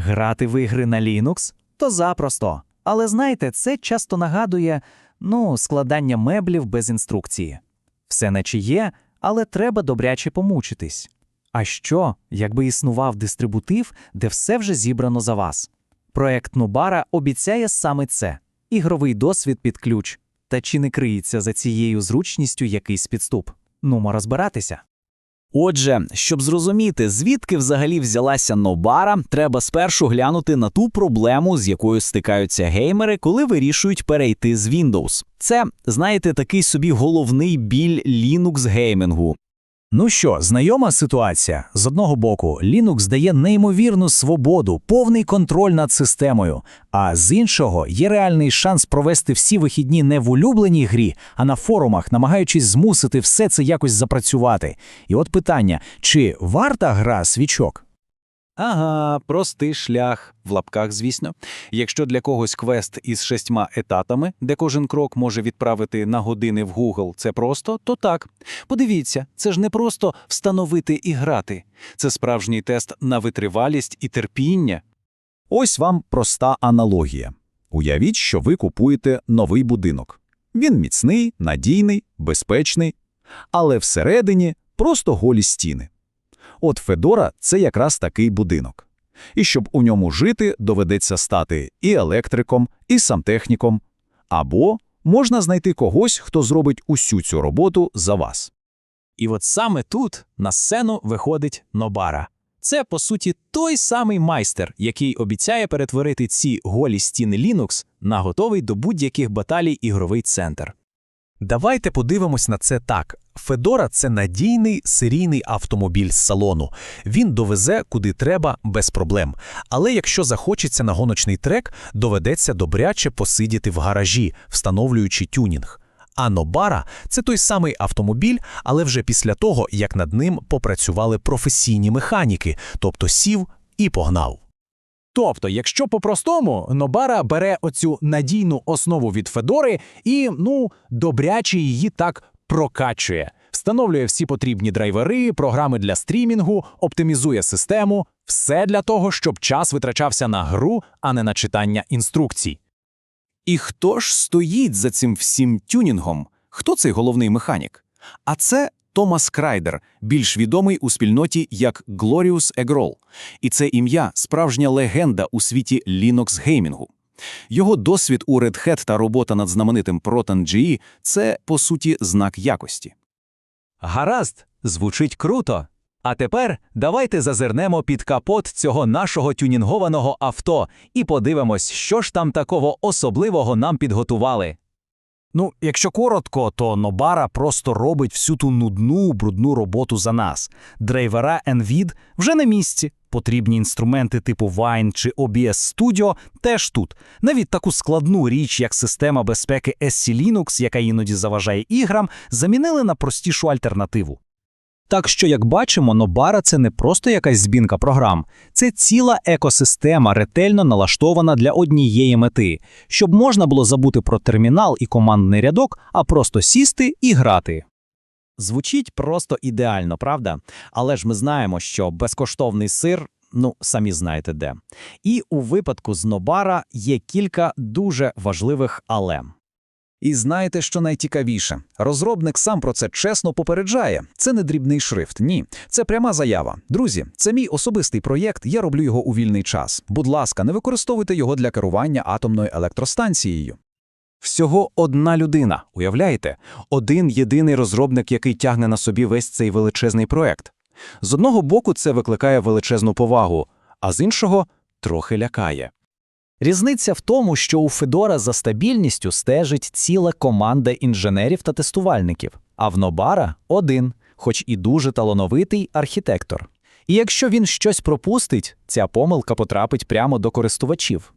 Грати в ігри на Linux то запросто. Але знаєте, це часто нагадує ну, складання меблів без інструкції. Все наче є, але треба добряче помучитись. А що, якби існував дистрибутив, де все вже зібрано за вас? Проект Нубара обіцяє саме це ігровий досвід під ключ. Та чи не криється за цією зручністю якийсь підступ? Нумо розбиратися. Отже, щоб зрозуміти, звідки взагалі взялася Нобара, треба спершу глянути на ту проблему, з якою стикаються геймери, коли вирішують перейти з Windows. Це, знаєте, такий собі головний біль Linux геймінгу. Ну що, знайома ситуація? З одного боку, Linux дає неймовірну свободу, повний контроль над системою, а з іншого є реальний шанс провести всі вихідні не в улюбленій грі, а на форумах, намагаючись змусити все це якось запрацювати. І от питання: чи варта гра свічок? Ага, простий шлях, в лапках, звісно. Якщо для когось квест із шестьма етатами, де кожен крок може відправити на години в Google, це просто, то так. Подивіться, це ж не просто встановити і грати. Це справжній тест на витривалість і терпіння. Ось вам проста аналогія. Уявіть, що ви купуєте новий будинок. Він міцний, надійний, безпечний, але всередині просто голі стіни. От Федора – це якраз такий будинок. І щоб у ньому жити, доведеться стати і електриком, і сантехніком. Або можна знайти когось, хто зробить усю цю роботу за вас. І от саме тут на сцену виходить Нобара. Це, по суті, той самий майстер, який обіцяє перетворити ці голі стіни Linux на готовий до будь-яких баталій ігровий центр. Давайте подивимось на це так. Федора це надійний серійний автомобіль з салону. Він довезе куди треба без проблем. Але якщо захочеться на гоночний трек, доведеться добряче посидіти в гаражі, встановлюючи тюнінг. А Нобара – це той самий автомобіль, але вже після того, як над ним попрацювали професійні механіки, тобто сів і погнав. Тобто, якщо по-простому, Нобара бере оцю надійну основу від Федори і, ну, добряче її так прокачує. Встановлює всі потрібні драйвери, програми для стрімінгу, оптимізує систему, все для того, щоб час витрачався на гру, а не на читання інструкцій. І хто ж стоїть за цим всім тюнінгом? Хто цей головний механік? А це Томас Крайдер, більш відомий у спільноті як Glorious Eggroll. І це ім'я справжня легенда у світі Linux геймінгу. Його досвід у Red Hat та робота над знаменитим Proton GE – це, по суті, знак якості. Гаразд, звучить круто. А тепер давайте зазирнемо під капот цього нашого тюнінгованого авто і подивимось, що ж там такого особливого нам підготували. Ну, якщо коротко, то Нобара просто робить всю ту нудну, брудну роботу за нас. Драйвера NVID вже на місці. Потрібні інструменти типу Wine чи OBS Studio теж тут. Навіть таку складну річ, як система безпеки SC Linux, яка іноді заважає іграм, замінили на простішу альтернативу. Так що, як бачимо, Нобара це не просто якась збінка програм, це ціла екосистема, ретельно налаштована для однієї мети, щоб можна було забути про термінал і командний рядок, а просто сісти і грати. Звучить просто ідеально, правда? Але ж ми знаємо, що безкоштовний сир, ну, самі знаєте де. І у випадку з Нобара є кілька дуже важливих але. І знаєте, що найцікавіше? Розробник сам про це чесно попереджає. Це не дрібний шрифт, ні. Це пряма заява. Друзі, це мій особистий проєкт, я роблю його у вільний час. Будь ласка, не використовуйте його для керування атомною електростанцією. Всього одна людина, уявляєте? Один єдиний розробник, який тягне на собі весь цей величезний проект. З одного боку, це викликає величезну повагу, а з іншого трохи лякає. Різниця в тому, що у Федора за стабільністю стежить ціла команда інженерів та тестувальників, а в Нобара один, хоч і дуже талановитий архітектор. І якщо він щось пропустить, ця помилка потрапить прямо до користувачів.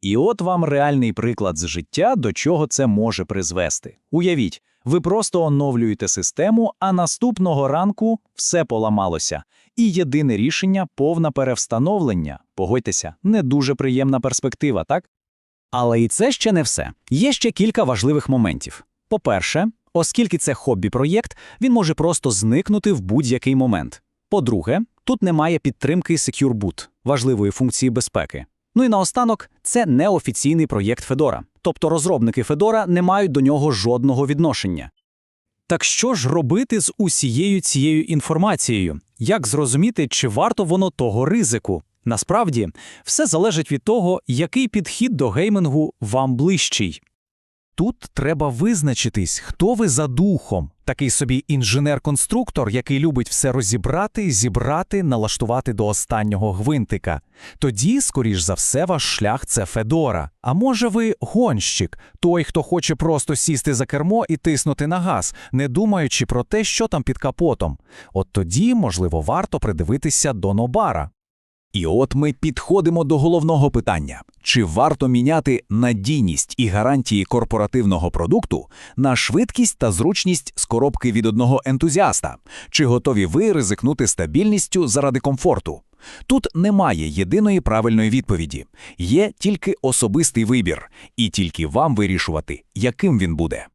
І от вам реальний приклад з життя, до чого це може призвести. Уявіть, ви просто оновлюєте систему, а наступного ранку все поламалося. І єдине рішення повне перевстановлення. Погодьтеся, не дуже приємна перспектива, так? Але і це ще не все. Є ще кілька важливих моментів. По-перше, оскільки це хобі-проєкт, він може просто зникнути в будь-який момент. По-друге, Тут немає підтримки Secure Boot, важливої функції безпеки. Ну і наостанок, це неофіційний проєкт Федора, Тобто розробники Федора не мають до нього жодного відношення. Так що ж робити з усією цією інформацією? Як зрозуміти, чи варто воно того ризику? Насправді, все залежить від того, який підхід до геймингу вам ближчий. Тут треба визначитись, хто ви за духом. Такий собі інженер-конструктор, який любить все розібрати, зібрати, налаштувати до останнього гвинтика. Тоді, скоріш за все, ваш шлях це Федора. А може ви гонщик, той, хто хоче просто сісти за кермо і тиснути на газ, не думаючи про те, що там під капотом. От тоді, можливо, варто придивитися до Нобара. І от ми підходимо до головного питання: чи варто міняти надійність і гарантії корпоративного продукту на швидкість та зручність з коробки від одного ентузіаста? Чи готові ви ризикнути стабільністю заради комфорту? Тут немає єдиної правильної відповіді, є тільки особистий вибір, і тільки вам вирішувати, яким він буде.